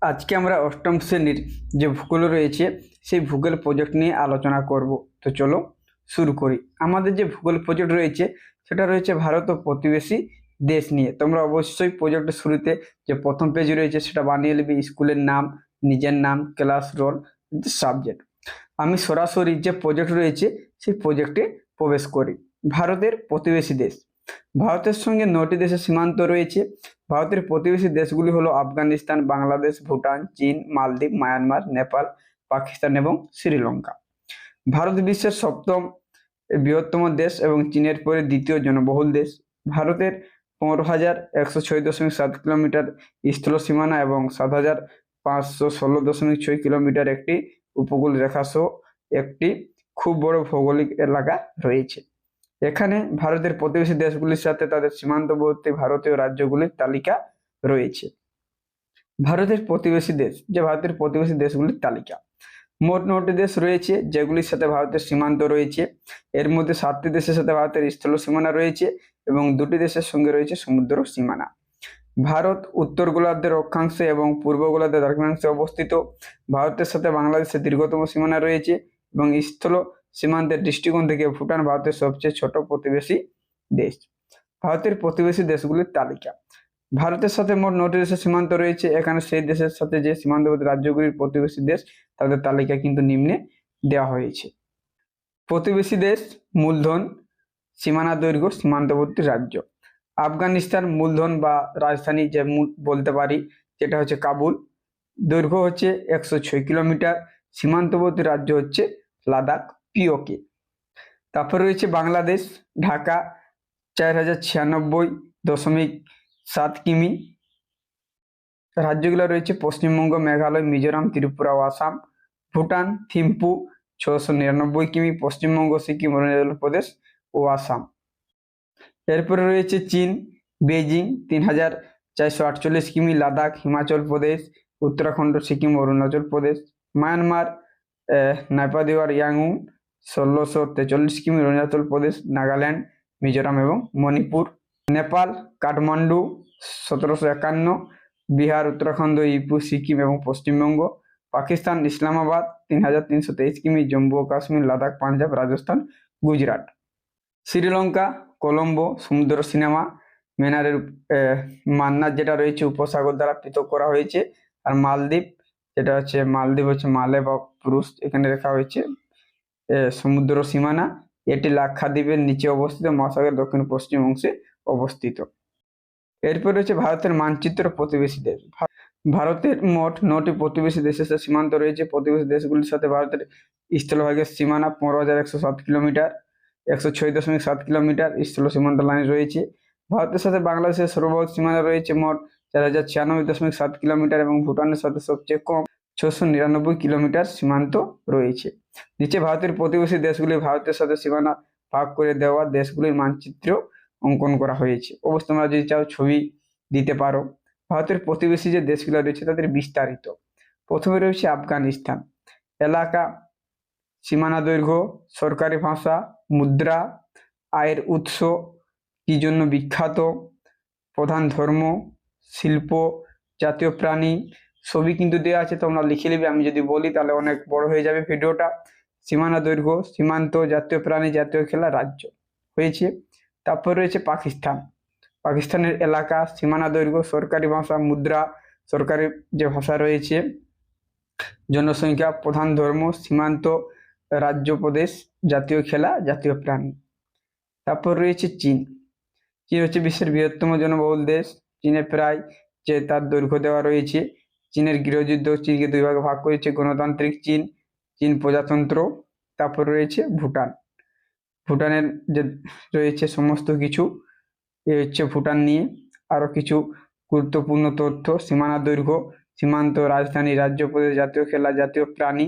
আজকে আমরা অষ্টম শ্রেণির যে ভূগোল রয়েছে, সেই ভূগোল প্রজেক্ট নিয়ে আলোচনা করব। তো চলো শুরু করি। আমাদের যে ভূগোল প্রজেক্ট রয়েছে, সেটা রয়েছে ভারত ও প্রতিবেশী দেশ নিয়ে। তোমরা অবশ্যই প্রজেক্টের শুরুতে যে প্রথম পেজ রয়েছে, সেটা বানিয়ে নেবে। স্কুলের নাম, নিজের নাম ক্লাস রোল সাবজেক্ট আমি সরাসরি যে প্রজেক্ট রয়েছে, সেই প্রজেক্টে প্রবেশ করি। ভারতের প্রতিবেশী দেশ। ভারতের সঙ্গে নটি দেশের সীমান্ত রয়েছে। ভারতের প্রতিবেশী দেশগুলি হলো আফগানিস্তান, বাংলাদেশ, ভুটান, চীন, মালদ্বীপ, মায়ানমার, নেপাল, পাকিস্তান এবং শ্রীলঙ্কা। ভারত বিশ্বের সপ্তম বৃহত্তম দেশ এবং চীনের পরে দ্বিতীয় জনবহুল দেশ। ভারতের পনেরো হাজার একশো ছয় দশমিক সাত কিলোমিটার স্থল সীমানা এবং সাত হাজার পাঁচশো ষোলো দশমিক ছয় কিলোমিটার একটি উপকূল রেখা সহ একটি খুব বড় ভৌগোলিক এলাকা রয়েছে। এখানে ভারতের প্রতিবেশী দেশগুলির সাথে তাদের সীমান্তবর্তী ভারতীয় রাজ্যগুলির তালিকা রয়েছে। ভারতের প্রতিবেশী দেশ, যে ভারতের প্রতিবেশী দেশগুলির তালিকা। মোট নটি দেশ রয়েছে, যেগুলির সাথে ভারতের সীমান্ত রয়েছে। এর মধ্যে সাতটি দেশের সাথে ভারতের স্থল সীমানা রয়েছে এবং দুটি দেশের সঙ্গে রয়েছে সমুদ্র সীমানা। ভারত উত্তর গোলার্ধের অক্ষাংশে এবং পূর্ব গোলার্ধের দক্ষিণাংশে অবস্থিত। ভারতের সাথে বাংলাদেশের দীর্ঘতম সীমানা রয়েছে এবং স্থল সীমান্তের দৃষ্টিকোণ থেকে ভুটান ভারতের সবচেয়ে ছোট প্রতিবেশী দেশ। ভারতের প্রতিবেশী দেশগুলির তালিকা। ভারতের সাথে মোট নটি দেশের সীমান্ত রয়েছে। এখানে সেই দেশের সাথে যে সীমান্তবর্তী রাজ্যগুলির প্রতিবেশী দেশ, তাদের তালিকা কিন্তু নিম্নে দেওয়া হয়েছে। প্রতিবেশী দেশ মূলধন, সীমানা দৈর্ঘ্য, সীমান্তবর্তী রাজ্য। আফগানিস্তান মূলধন বা রাজধানী যে বলতে পারি, যেটা হচ্ছে কাবুল। দৈর্ঘ্য হচ্ছে একশো ছয় কিলোমিটার। সীমান্তবর্তী রাজ্য হচ্ছে লাদাখ। পিওকে তারপর রয়েছে বাংলাদেশ, ঢাকা, চার হাজার ছিয়ানব্বই দশমিক সাত কিমি। রাজ্যগুলো রয়েছে পশ্চিমবঙ্গ, মেঘালয়, মিজোরাম, ত্রিপুরা ও আসাম। ভুটান, থিম্পু, ছশো নিরানব্বই কিমি। পশ্চিমবঙ্গ, সিকিম, অরুণাচল প্রদেশ ও আসাম। এরপরে রয়েছে চীন বেজিং তিন হাজার চারশো আটচল্লিশ কিমি। লাদাখ, হিমাচল প্রদেশ, উত্তরাখণ্ড, সিকিম, অরুণাচল প্রদেশ। মায়ানমার নাইপাদিওয়ার ইয়াংউং ষোলোশো তেচল্লিশ কিমি, অরুণাচল প্রদেশ, নাগাল্যান্ড, মিজোরাম এবং মণিপুর। নেপাল, কাঠমান্ডু, সতেরোশো একান্ন, বিহার, উত্তরাখণ্ড ইপু সিকিম এবং পশ্চিমবঙ্গ, পাকিস্তান, ইসলামাবাদ তিন হাজার তিনশো তেইশ কিমি, জম্মু ও কাশ্মীর, লাদাখ, পাঞ্জাব, রাজস্থান, গুজরাট। শ্রীলঙ্কা, কলম্বো, সমুদ্র সিনেমা, মেনারের মান্নার যেটা রয়েছে, উপসাগর দ্বারা পৃথক করা হয়েছে। আর মালদ্বীপ, যেটা হচ্ছে মালদ্বীপ হচ্ছে মালে বা পুরুষ, এখানে লেখা হয়েছে। সমুদ্র সীমানা, এটি লাক্ষাদ্বীপের নিচে অবস্থিত মহাসাগরের দক্ষিণ পশ্চিম অংশে অবস্থিত। এরপর রয়েছে ভারতের মানচিত্র প্রতিবেশী দেশ। ভারতের মোট নটি প্রতিবেশী দেশের সাথে সীমান্ত রয়েছে। প্রতিবেশী দেশগুলির সাথে ভারতের স্থলভাগের সীমানা পনেরো হাজার একশো সাত কিলোমিটার, একশো ছয় দশমিক সাত কিলোমিটার স্থল সীমান্ত লাইন রয়েছে। ভারতের সাথে বাংলাদেশের সর্ববৃহৎ সীমানা রয়েছে মোট চার হাজার ছিয়ানব্বই দশমিক সাত কিলোমিটার এবং ভুটানের সাথে সবচেয়ে কম ছশো নিরানব্বই কিলোমিটার সীমান্ত রয়েছে। নিচে ভারতের প্রতিবেশী দেশগুলি ভারতের সাথে সীমানা ভাগ করে দেওয়া দেশগুলির মানচিত্র অঙ্কন করা হয়েছে। অবশ্য তোমরা যদি চাও ছবি দিতে পারো। ভারতের প্রতিবেশী যে দেশগুলো রয়েছে তাদের বিস্তারিত। প্রথমে রয়েছে আফগানিস্তান। এলাকা, সীমানা দৈর্ঘ্য, সরকারি ভাষা, মুদ্রা, আয়ের উৎস, কি জন্য বিখ্যাত, প্রধান ধর্ম, শিল্প, জাতীয় প্রাণী সবই কিন্তু দেওয়া আছে, তোমরা লিখে নেবে। আমি যদি বলি, তাহলে অনেক বড় হয়ে যাবে ভিডিওটা। সীমানা দৈর্ঘ্য, সীমান্ত জাতীয় প্রাণী, জাতীয় খেলা, রাজ্য। হয়েছে। তারপর রয়েছে পাকিস্তান। পাকিস্তানের এলাকা, সীমানা দৈর্ঘ্য, সরকারি ভাষা, মুদ্রা, সরকারি যে ভাষা রয়েছে, জনসংখ্যা, প্রধান ধর্ম, সীমান্ত রাজ্য প্রদেশ, জাতীয় খেলা, জাতীয় প্রাণী। তারপর রয়েছে চীন। চীন হচ্ছে বিশ্বের বৃহত্তম জনবহুল দেশ। চীনে প্রায় যে তার দৈর্ঘ্য দেওয়া রয়েছে চীনের গৃহযুদ্ধ চীনকে দুই ভাগে ভাগ করেছে গণতান্ত্রিক চীন চীন প্রজাতন্ত্র, তারপর রয়েছে ভুটান। ভুটানের যে রয়েছে সমস্ত কিছু, এ হচ্ছে ভুটান নিয়ে আরও কিছু গুরুত্বপূর্ণ তথ্য, সীমানা দৈর্ঘ্য, সীমান্ত রাজধানী, রাজ্য প্রদেশ জাতীয় খেলা, জাতীয় প্রাণী।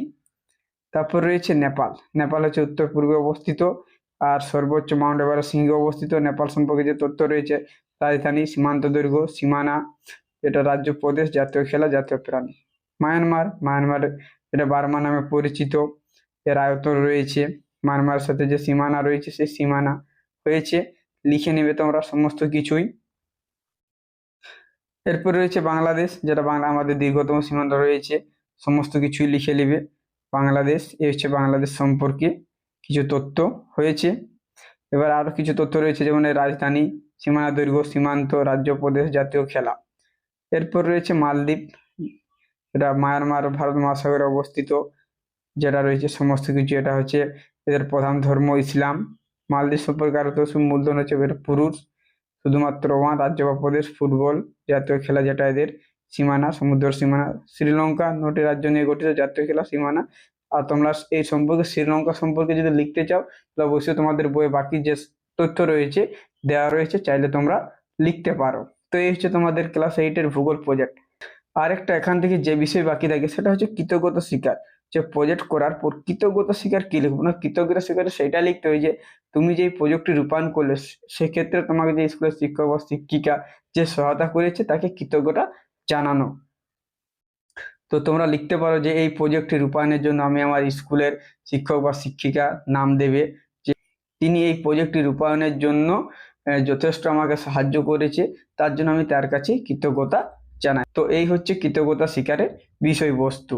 তারপর রয়েছে নেপাল। নেপাল হচ্ছে উত্তর পূর্বে অবস্থিত আর সর্বোচ্চ মাউন্ট এভারেস্ট শৃঙ্গে অবস্থিত। নেপাল সম্পর্কে যে তথ্য রয়েছে, রাজধানী, সীমান্ত দৈর্ঘ্য, সীমানা এটা রাজ্য প্রদেশ জাতীয় খেলা, জাতীয় প্রাণী। মায়ানমার মায়ানমার এটা বার্মা নামে পরিচিত। এর আয়তন রয়েছে মায়ানমারের সাথে যে সীমানা রয়েছে, সেই সীমানা হয়েছে। লিখে নেবে তোমরা সমস্ত কিছুই। এরপর রয়েছে বাংলাদেশ, যেটা বাংলা আমাদের দীর্ঘতম সীমান্ত রয়েছে। সমস্ত কিছুই লিখে নেবে বাংলাদেশ। এ হচ্ছে বাংলাদেশ সম্পর্কে কিছু তথ্য হয়েছে। এবার আরও কিছু তথ্য রয়েছে, যেমন রাজধানী, সীমানা দৈর্ঘ্য, সীমান্ত, রাজ্য, প্রদেশ জাতীয় খেলা। এরপর রয়েছে মালদ্বীপ এটা মায়ানমার, ভারত মহাসাগরে অবস্থিত, যেটা রয়েছে সমস্ত কিছু। এটা হচ্ছে এদের প্রধান ধর্ম ইসলাম। মালদ্বীপ সম্পর্কে আরও তো মূলধন হচ্ছে এর পুরুষ, শুধুমাত্র ওয়ান, রাজ্য বা প্রদেশ, ফুটবল জাতীয় খেলা যেটা এদের সীমানা, সমুদ্র সীমানা। শ্রীলঙ্কা নটি রাজ্য নিয়ে গঠিত জাতীয় খেলা সীমানা। আর তোমরা এই সম্পর্কে, শ্রীলঙ্কা সম্পর্কে যদি লিখতে চাও, তাহলে অবশ্যই তোমাদের বইয়ে বাকি যে তথ্য রয়েছে দেওয়া রয়েছে, চাইলে তোমরা লিখতে পারো। তো এই হচ্ছে তোমাদের ক্লাস এইটের ভূগোল প্রজেক্ট আরেকটা এখান থেকে যে বিষয় বাকি থাকে, সেটা হচ্ছে কৃতজ্ঞতা শিকার যে প্রজেক্ট করার পর কৃতজ্ঞতা শিকার কি লিখব? না কৃতজ্ঞতা স্বীকার সেটা লিখতে হয় যে, তুমি যে প্রজেক্টটি রূপায়ণ করলে সেক্ষেত্রে তোমাকে যে স্কুলের শিক্ষক বা শিক্ষিকা যে সহায়তা করেছে, তাকে কৃতজ্ঞতা জানানো। তো তোমরা লিখতে পারো যে, এই প্রজেক্টটি রূপায়ণের জন্য আমি আমার স্কুলের শিক্ষক বা শিক্ষিকা নাম দেবে। যে তিনি এই প্রজেক্টটি রূপায়ণের জন্য যথেষ্ট আমাকে সাহায্য করেছে, তার জন্য আমি তার কাছে কৃতজ্ঞতা জানাই। তো এই হচ্ছে কৃতজ্ঞতা শিকারের বিষয়বস্তু।